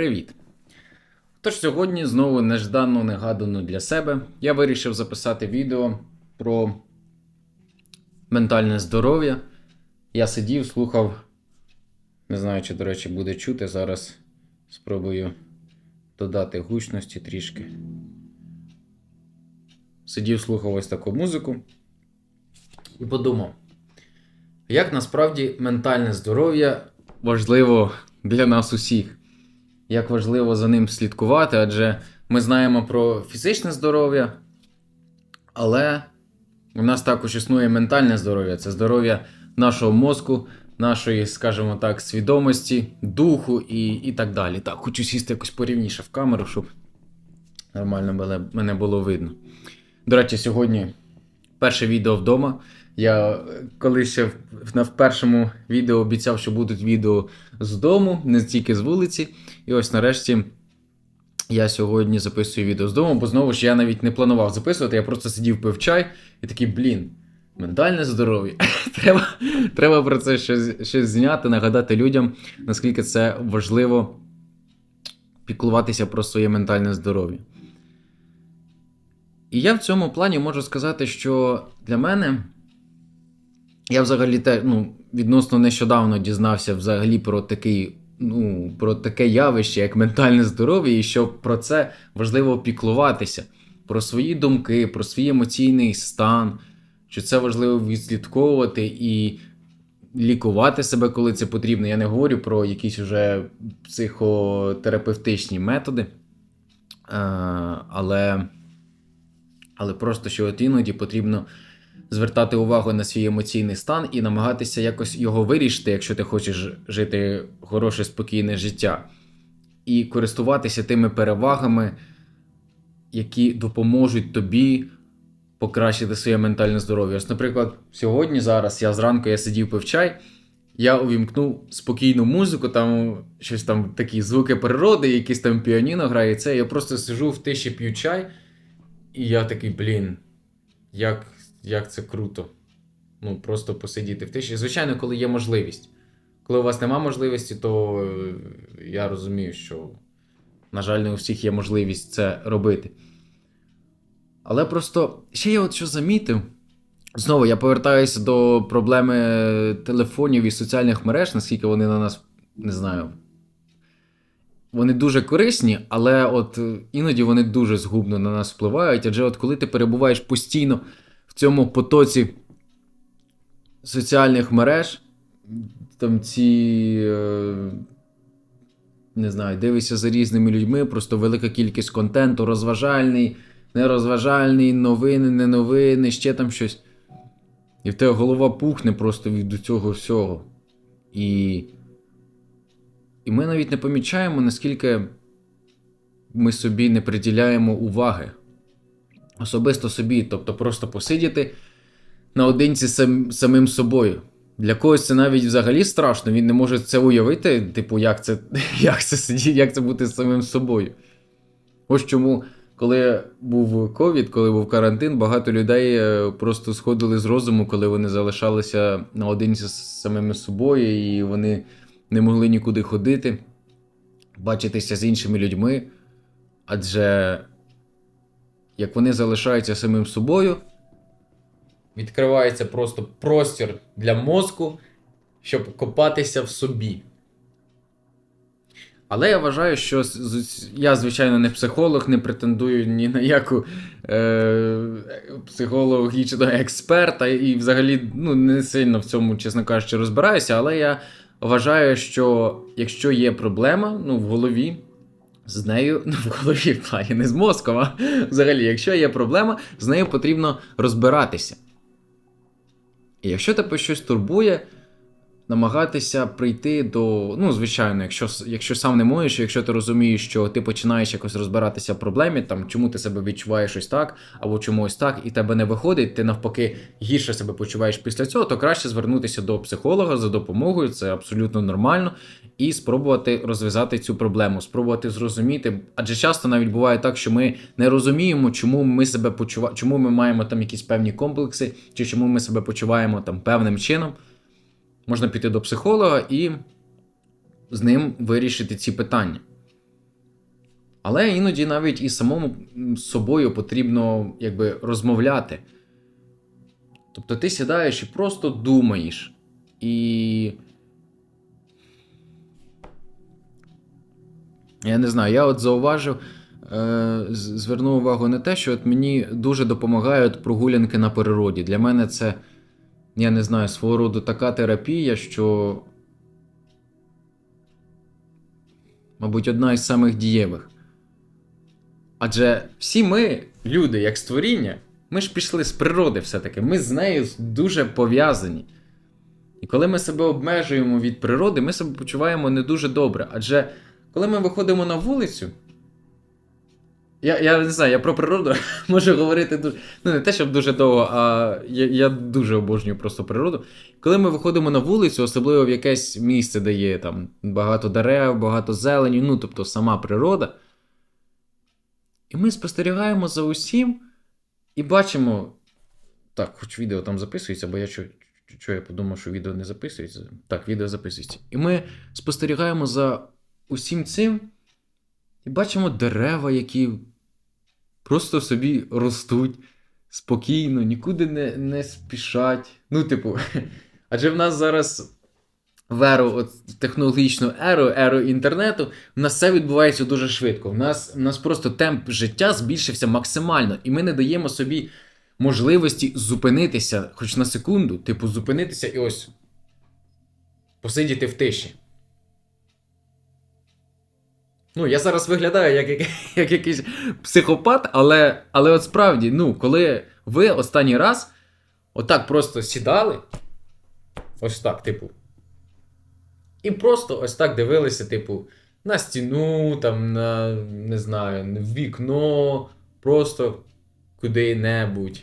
Привіт! Тож сьогодні знову нежданно негадано для себе я вирішив записати відео про ментальне здоров'я. Я сидів, слухав, не знаю, чи, до речі, буде чути. Зараз спробую додати гучності трішки. Сидів, слухав ось таку музику і подумав, як насправді ментальне здоров'я важливо для нас усіх. Як важливо за ним слідкувати, адже ми знаємо про фізичне здоров'я, але у нас також існує ментальне здоров'я це здоров'я нашого мозку, нашої, скажімо так, свідомості, духу і, і так далі. Так, хочу сісти якось порівніше в камеру, щоб нормально мене було видно. До речі, сьогодні перше відео вдома. Я коли ще в першому відео обіцяв, що будуть відео з дому, не тільки з вулиці. І ось нарешті я сьогодні записую відео з дому, бо знову ж я навіть не планував записувати, я просто сидів пив чай і такий, блін, ментальне здоров'я. треба, треба про це щось, щось зняти, нагадати людям, наскільки це важливо піклуватися про своє ментальне здоров'я. І я в цьому плані можу сказати, що для мене я взагалі те, ну, відносно нещодавно дізнався взагалі про такий, ну, про таке явище, як ментальне здоров'я, і що про це важливо піклуватися, про свої думки, про свій емоційний стан, що це важливо відслідковувати і лікувати себе, коли це потрібно. Я не говорю про якісь уже психотерапевтичні методи. Е, але, але просто що от іноді потрібно звертати увагу на свій емоційний стан і намагатися якось його вирішити, якщо ти хочеш жити хороше, спокійне життя, і користуватися тими перевагами, які допоможуть тобі покращити своє ментальне здоров'я. Ось, наприклад, сьогодні, зараз я зранку я сидів пив чай, я увімкнув спокійну музику, там щось там такі звуки природи, якісь там піаніно грає. Це я просто сижу в тиші п'ю чай, і я такий, блін, як, як це круто. Ну, просто посидіти в тиші. Звичайно, коли є можливість. Коли у вас нема можливості, то е, я розумію, що, на жаль, не у всіх є можливість це робити. Але просто ще я от що замітив. Знову я повертаюся до проблеми телефонів і соціальних мереж, наскільки вони на нас не знаю. Вони дуже корисні, але от е, іноді вони дуже згубно на нас впливають. Адже от коли ти перебуваєш постійно цьому потоці соціальних мереж, там ці. Е, не знаю, дивишся за різними людьми, просто велика кількість контенту, розважальний, нерозважальний, новини, не новини, ще там щось. І в тебе голова пухне просто від цього всього. І. І ми навіть не помічаємо, наскільки ми собі не приділяємо уваги. Особисто собі, тобто просто посидіти наодинці сам, самим собою. Для когось це навіть взагалі страшно, він не може це уявити, типу, як це, як це сидіти, як це бути самим собою. Ось чому, коли був ковід, коли був карантин, багато людей е, просто сходили з розуму, коли вони залишалися наодинці з самими собою, і вони не могли нікуди ходити, бачитися з іншими людьми. Адже як вони залишаються самим собою, відкривається просто простір для мозку, щоб копатися в собі. Але я вважаю, що я, звичайно, не психолог, не претендую ні на яку е, психологічного експерта, і взагалі ну, не сильно в цьому, чесно кажучи, розбираюся, але я вважаю, що якщо є проблема ну, в голові, з нею, ну, в голові плані, не з мозком, а взагалі, якщо є проблема, з нею потрібно розбиратися. І якщо тебе щось турбує, намагатися прийти до. Ну, звичайно, якщо, якщо сам не можеш, якщо ти розумієш, що ти починаєш якось розбиратися в проблемі, там, чому ти себе відчуваєш ось так, або чому ось так, і тебе не виходить, ти навпаки гірше себе почуваєш після цього, то краще звернутися до психолога за допомогою, це абсолютно нормально, і спробувати розв'язати цю проблему, спробувати зрозуміти. Адже часто навіть буває так, що ми не розуміємо, чому ми себе почуваємо, чому ми маємо там якісь певні комплекси, чи чому ми себе почуваємо там певним чином. Можна піти до психолога і з ним вирішити ці питання. Але іноді навіть і самому з собою потрібно якби розмовляти. Тобто ти сідаєш і просто думаєш. І. Я не знаю, я от зауважив, е, звернув увагу на те, що от мені дуже допомагають прогулянки на природі. Для мене це, я не знаю, свого роду така терапія, що. Мабуть, одна із самих дієвих. Адже всі ми, люди, як створіння, ми ж пішли з природи все-таки, ми з нею дуже пов'язані. І коли ми себе обмежуємо від природи, ми себе почуваємо не дуже добре. Адже коли ми виходимо на вулицю, я, я не знаю, я про природу можу говорити дуже. Ну, не те, щоб дуже довго, а я, я дуже обожнюю просто природу. Коли ми виходимо на вулицю, особливо в якесь місце, де є там багато дерев, багато зелені, ну тобто сама природа. І ми спостерігаємо за усім і бачимо. Так, хоч відео там записується, бо я що, що я подумав, що відео не записується. Так, відео записується. І ми спостерігаємо за усім цим і бачимо дерева, які просто собі ростуть спокійно, нікуди не, не спішать. Ну, типу, адже в нас зараз в еру, от, технологічну еру, еру інтернету, в нас все відбувається дуже швидко. В нас, в нас просто темп життя збільшився максимально, і ми не даємо собі можливості зупинитися хоч на секунду, типу, зупинитися і ось посидіти в тиші. Ну, я зараз виглядаю як, як, як якийсь психопат, але, але от справді, ну, коли ви останній раз отак просто сідали, ось так, типу, і просто ось так дивилися, типу, на стіну, там, на, не знаю, в вікно, просто куди-небудь,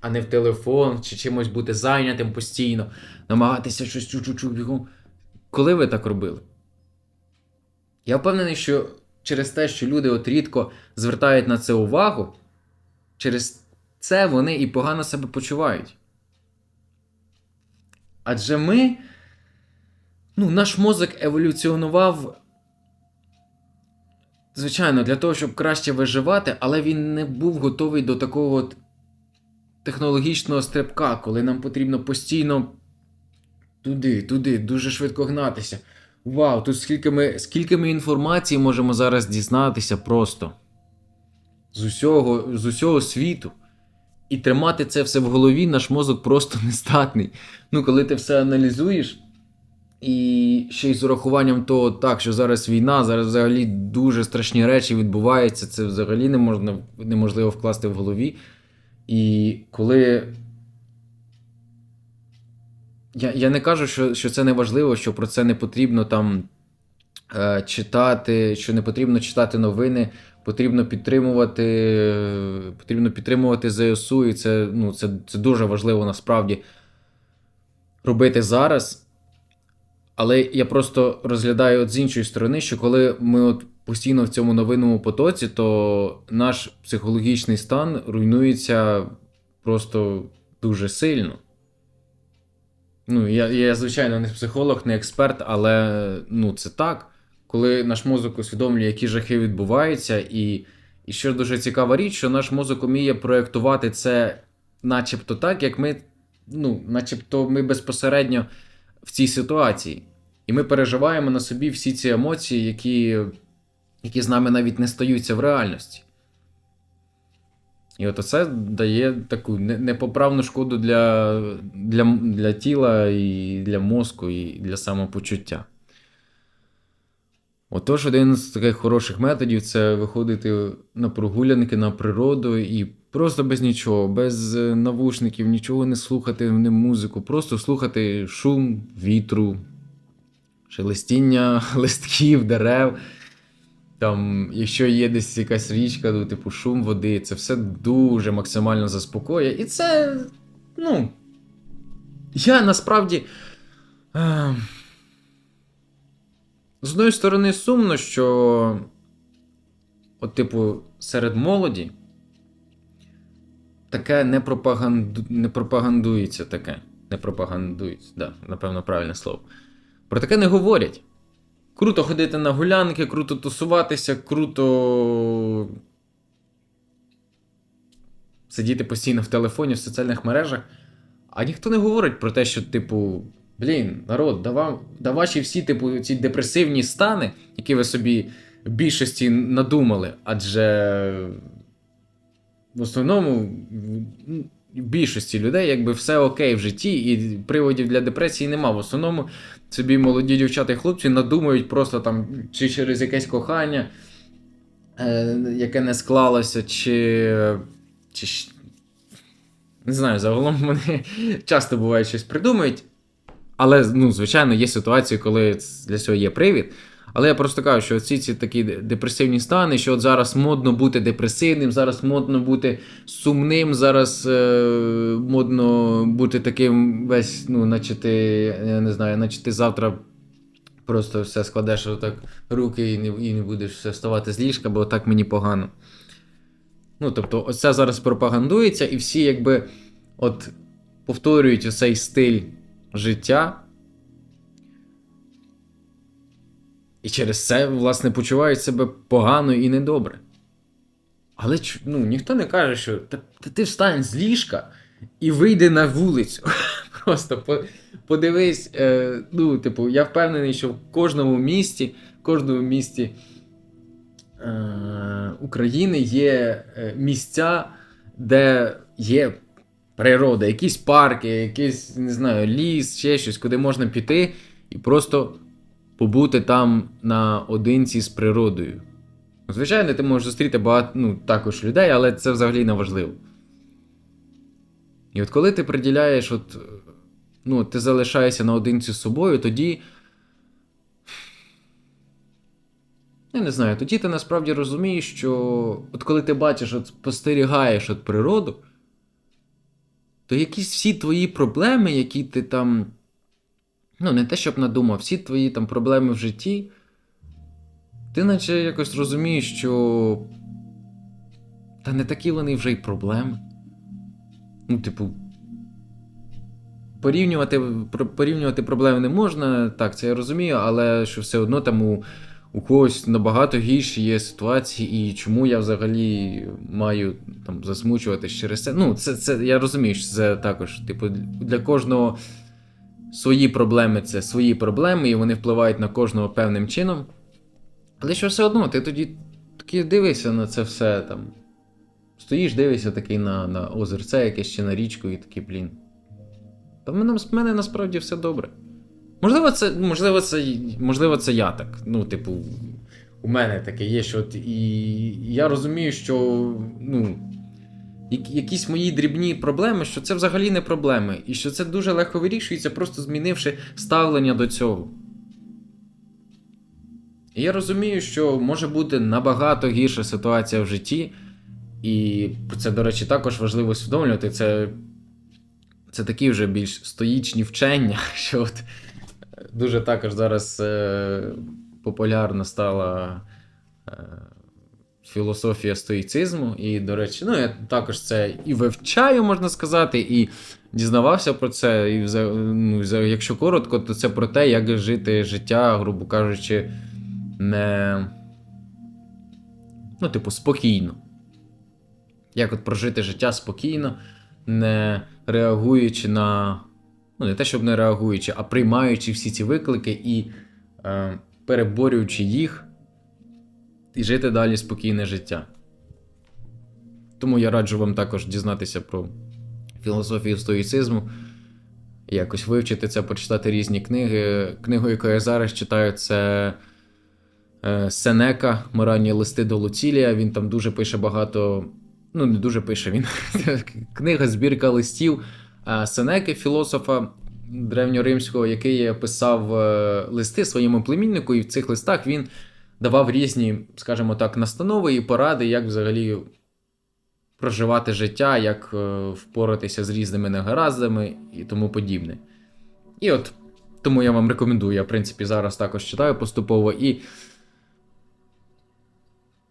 а не в телефон, чи чимось бути зайнятим постійно, намагатися щось чу-чу-чу бігом. Коли ви так робили? Я впевнений, що через те, що люди от рідко звертають на це увагу, через це вони і погано себе почувають. Адже ми, ну, наш мозок еволюціонував, звичайно, для того, щоб краще виживати, але він не був готовий до такого от технологічного стрибка, коли нам потрібно постійно туди, туди, дуже швидко гнатися. Вау, тут скільки ми, скільки ми інформації можемо зараз дізнатися просто з усього, з усього світу. І тримати це все в голові наш мозок просто не здатний. Ну, коли ти все аналізуєш, і ще й з урахуванням того, так, що зараз війна, зараз взагалі дуже страшні речі відбуваються, це взагалі не можна, неможливо вкласти в голові. І коли я, я не кажу, що, що це не важливо, що про це не потрібно там е, читати, що не потрібно читати новини, потрібно підтримувати, е, потрібно підтримувати ЗСУ, і це, ну, це, це дуже важливо насправді робити зараз. Але я просто розглядаю от з іншої сторони, що коли ми от постійно в цьому новинному потоці, то наш психологічний стан руйнується просто дуже сильно. Ну, я, я, звичайно, не психолог, не експерт, але ну, це так. Коли наш мозок усвідомлює, які жахи відбуваються, і, і що дуже цікава річ, що наш мозок уміє проєктувати це начебто так, як ми, ну, начебто ми безпосередньо в цій ситуації. І ми переживаємо на собі всі ці емоції, які, які з нами навіть не стаються в реальності. І от це дає таку непоправну шкоду для, для, для тіла, і для мозку, і для самопочуття. Отож, один з таких хороших методів це виходити на прогулянки на природу і просто без нічого, без е, навушників, нічого не слухати, не музику, просто слухати шум вітру, шелестіння листків, дерев. Там, якщо є десь якась річка, ну, типу шум води, це все дуже максимально заспокоює. І це, ну. Я насправді. Е, з одної сторони, сумно, що. От, типу, серед молоді таке не, пропаганду... не пропагандується таке. Не пропагандується, да, напевно, правильне слово. Про таке не говорять. Круто ходити на гулянки, круто тусуватися, круто сидіти постійно в телефоні, в соціальних мережах. А ніхто не говорить про те, що, типу, блін, народ, да, вам, да ваші всі, типу, ці депресивні стани, які ви собі в більшості надумали, адже в основному в більшості людей якби все окей в житті, і приводів для депресії нема. В основному собі молоді дівчата і хлопці надумають просто там чи через якесь кохання, е, яке не склалося, чи. чи не знаю, загалом вони часто буває щось придумають. Але, ну, звичайно, є ситуації, коли для цього є привід. Але я просто кажу, що ці ці такі депресивні стани, що от зараз модно бути депресивним, зараз модно бути сумним, зараз е, модно бути таким весь, ну, наче ти, я не знаю, наче ти завтра просто все складеш отак руки і не, і не будеш вставати з ліжка, бо так мені погано. Ну, тобто, оце зараз пропагандується, і всі якби от повторюють оцей стиль життя. І через це, власне, почувають себе погано і недобре. Але ну, ніхто не каже, що та, та ти встань з ліжка і вийди на вулицю. Просто по, подивись. Е, ну, типу, я впевнений, що в кожному місті, в кожному місті е, України є е, місця, де є природа, якісь парки, якийсь, не знаю, ліс, ще щось, куди можна піти і просто побути там наодинці з природою. Звичайно, ти можеш зустріти багато ну, також людей, але це взагалі не важливо. І от коли ти приділяєш, от, ну, ти залишаєшся наодинці з собою, тоді. Я не знаю, тоді ти насправді розумієш, що от коли ти бачиш, от спостерігаєш от природу, то якісь всі твої проблеми, які ти там. Ну, не те, щоб надумав, всі твої там проблеми в житті, ти наче якось розумієш, що. Та не такі вони вже й проблеми. Ну, типу. Порівнювати, порівнювати проблеми не можна, так, це я розумію, але що все одно там у, у когось набагато гірші є ситуації, і чому я взагалі маю там засмучуватись через це. Ну, це, це я розумію, що це також, типу, для кожного свої проблеми це свої проблеми, і вони впливають на кожного певним чином. Але що все одно, ти тоді таки дивишся на це все там. Стоїш, дивишся такий на, на озерце якесь чи на річку, і такий, блін. Та в мене, в мене насправді все добре. Можливо, це, можливо, це, можливо, це я так. Ну, типу, у мене таке є, що от, і я розумію, що ну, якісь мої дрібні проблеми, що це взагалі не проблеми, і що це дуже легко вирішується, просто змінивши ставлення до цього. І я розумію, що може бути набагато гірша ситуація в житті, і це, до речі, також важливо усвідомлювати. Це, це такі вже більш стоїчні вчення, що от дуже також зараз е, популярна стала е, філософія стоїцизму. І, до речі, ну, я також це і вивчаю, можна сказати, і дізнавався про це. І ну, якщо коротко, то це про те, як жити життя, грубо кажучи, не. Ну, типу, спокійно. Як от прожити життя спокійно, не реагуючи на. Ну, не те, щоб не реагуючи, а приймаючи всі ці виклики і е, переборюючи їх, і жити далі спокійне життя. Тому я раджу вам також дізнатися про філософію стоїцизму, якось вивчити це, почитати різні книги. Книгу, яку я зараз читаю, це е, Сенека, Моральні листи до Луцілія. Він там дуже пише багато. Ну, не дуже пише він. Книга збірка листів е, Сенеки, філософа древньоримського, який писав е, листи своєму племіннику, і в цих листах він давав різні, скажімо так, настанови і поради, як взагалі проживати життя, як е, впоратися з різними негараздами і тому подібне. І от тому я вам рекомендую, я, в принципі, зараз також читаю поступово і.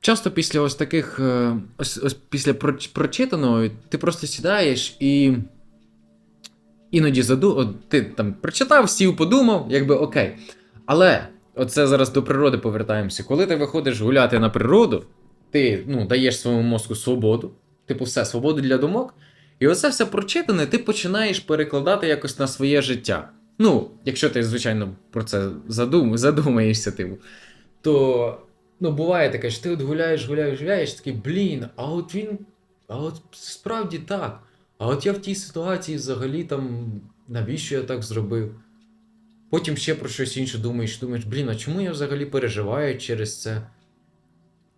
Часто після ось таких, е, ось, ось після прочитаного, ти просто сідаєш і. Іноді заду... ти там прочитав, сів, подумав, якби окей. Але оце зараз до природи повертаємося. Коли ти виходиш гуляти на природу, ти ну, даєш своєму мозку свободу, типу, все, свободу для думок. І оце все прочитане, ти починаєш перекладати якось на своє життя. Ну, якщо ти, звичайно, про це задум, задумаєшся, типу, то ну, буває таке, що ти от гуляєш, гуляєш, гуляєш, такий, блін, а от він. А от справді так. А от я в тій ситуації взагалі там, навіщо я так зробив? Потім ще про щось інше думаєш, думаєш, блін, а чому я взагалі переживаю через це?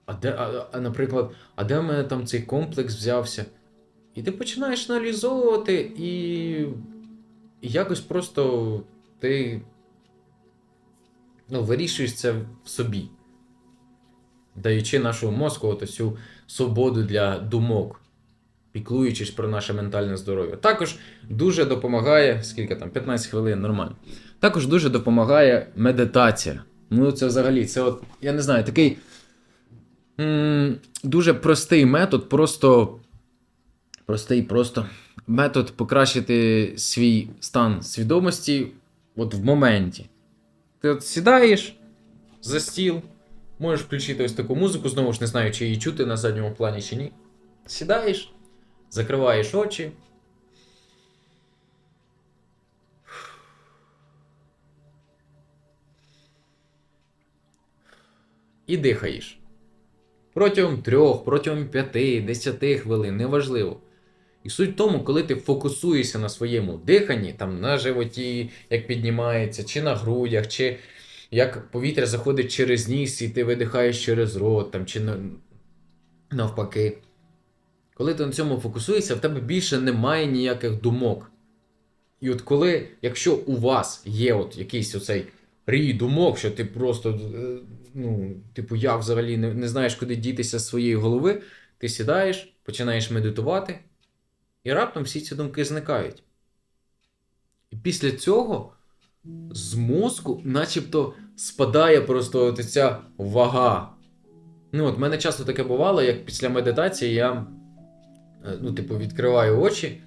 А де, а, а, наприклад, а де в мене там цей комплекс взявся? І ти починаєш аналізовувати, і, і якось просто ти ну, вирішуєш це в собі, даючи нашому мозку цю свободу для думок, піклуючись про наше ментальне здоров'я. Також дуже допомагає, скільки там, 15 хвилин, нормально. Також дуже допомагає медитація. Ну, це взагалі, це от, я не знаю, такий м- дуже простий метод, просто. Простий, просто метод покращити свій стан свідомості от в моменті. Ти от сідаєш за стіл, можеш включити ось таку музику, знову ж не знаю, чи її чути на задньому плані чи ні. Сідаєш, закриваєш очі. І дихаєш. Протягом трьох, протягом п'яти, десяти хвилин, неважливо. І суть в тому, коли ти фокусуєшся на своєму диханні, там на животі, як піднімається, чи на грудях, чи як повітря заходить через ніс, і ти видихаєш через рот, там, чи навпаки. Коли ти на цьому фокусуєшся, в тебе більше немає ніяких думок. І от коли, якщо у вас є от якийсь оцей рій думок, що ти просто, е, ну, типу, я взагалі не, не знаєш, куди дітися з своєї голови, ти сідаєш, починаєш медитувати, і раптом всі ці думки зникають. І після цього з мозку начебто спадає просто ця вага. Ну, от мене часто таке бувало, як після медитації я, ну, типу, відкриваю очі.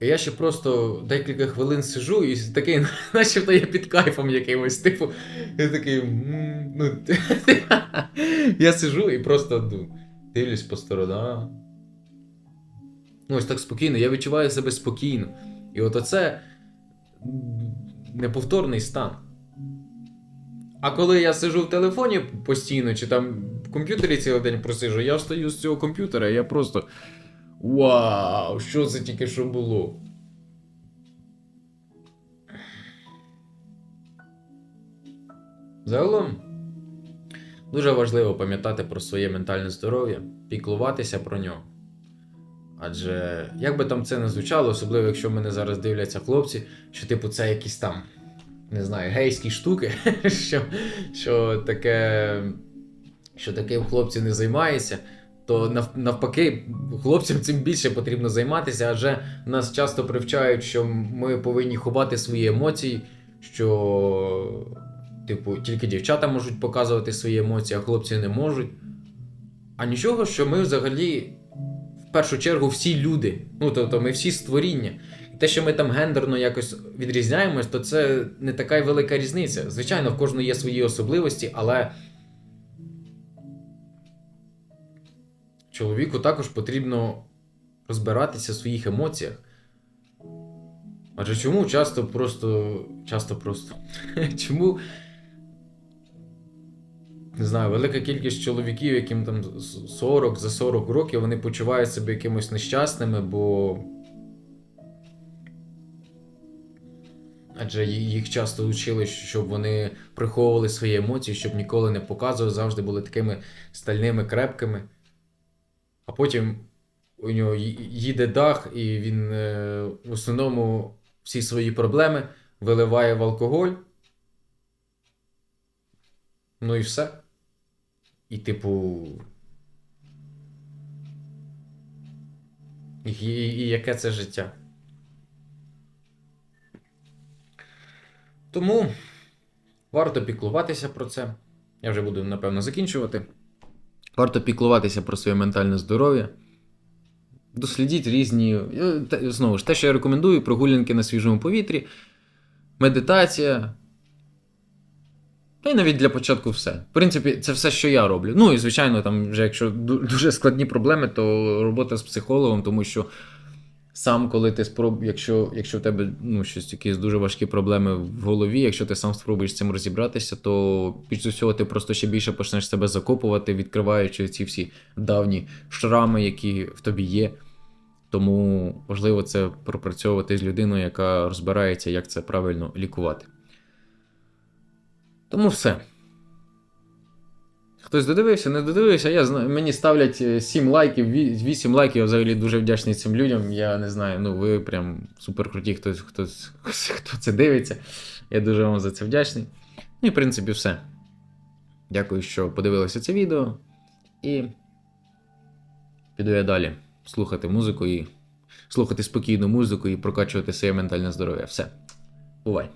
І я ще просто декілька хвилин сижу і такий, начебто я під кайфом якимось. Типу, я такий. Ну, я сижу і просто ну, дивлюсь по сторонам. Ну, ось так спокійно, я відчуваю себе спокійно. І от оце неповторний стан. А коли я сижу в телефоні постійно, чи там в комп'ютері цілий день просижу, я встаю з цього комп'ютера, я просто. Вау! Що це тільки що було? Загалом дуже важливо пам'ятати про своє ментальне здоров'я, піклуватися про нього. Адже як би там це не звучало, особливо якщо мене зараз дивляться хлопці, що типу це якісь там, не знаю, гейські штуки, що, що таке, що таким хлопці не займається, то навпаки, хлопцям цим більше потрібно займатися, адже нас часто привчають, що ми повинні ховати свої емоції, що, типу, тільки дівчата можуть показувати свої емоції, а хлопці не можуть. А нічого, що ми взагалі в першу чергу всі люди. Ну, тобто ми всі створіння. І те, що ми там гендерно якось відрізняємось, то це не така й велика різниця. Звичайно, в кожного є свої особливості, але чоловіку також потрібно розбиратися в своїх емоціях. Адже чому часто просто. Часто просто. Чому. Не знаю, велика кількість чоловіків, яким там 40 за 40 років, вони почувають себе якимось нещасними, бо. Адже їх часто учили, щоб вони приховували свої емоції, щоб ніколи не показували, завжди були такими стальними, крепкими. А потім у нього їде дах, і він е, в основному всі свої проблеми виливає в алкоголь. Ну і все. І, типу. І, і, і яке це життя? Тому варто піклуватися про це. Я вже буду, напевно, закінчувати. Варто піклуватися про своє ментальне здоров'я. Дослідіть різні. е, Знову ж, те, що я рекомендую: прогулянки на свіжому повітрі, медитація. Та й навіть для початку все. В принципі, це все, що я роблю. Ну і звичайно, там вже якщо дуже складні проблеми, то робота з психологом, тому що сам, коли ти спроб, якщо, якщо в тебе ну, щось якісь дуже важкі проблеми в голові, якщо ти сам спробуєш з цим розібратися, то до всього ти просто ще більше почнеш себе закопувати, відкриваючи ці всі давні шрами, які в тобі є. Тому важливо це пропрацьовувати з людиною, яка розбирається, як це правильно лікувати. Тому все. Хтось додивився, не додивився. Я знаю, мені ставлять 7 лайків, 8 лайків. Я взагалі дуже вдячний цим людям. Я не знаю, ну ви прям супер круті, хтось, хтось, хто це дивиться. Я дуже вам за це вдячний. Ну і в принципі все. Дякую, що подивилися це відео. І піду я далі слухати музику і слухати спокійну музику і прокачувати своє ментальне здоров'я. Все. Бувай!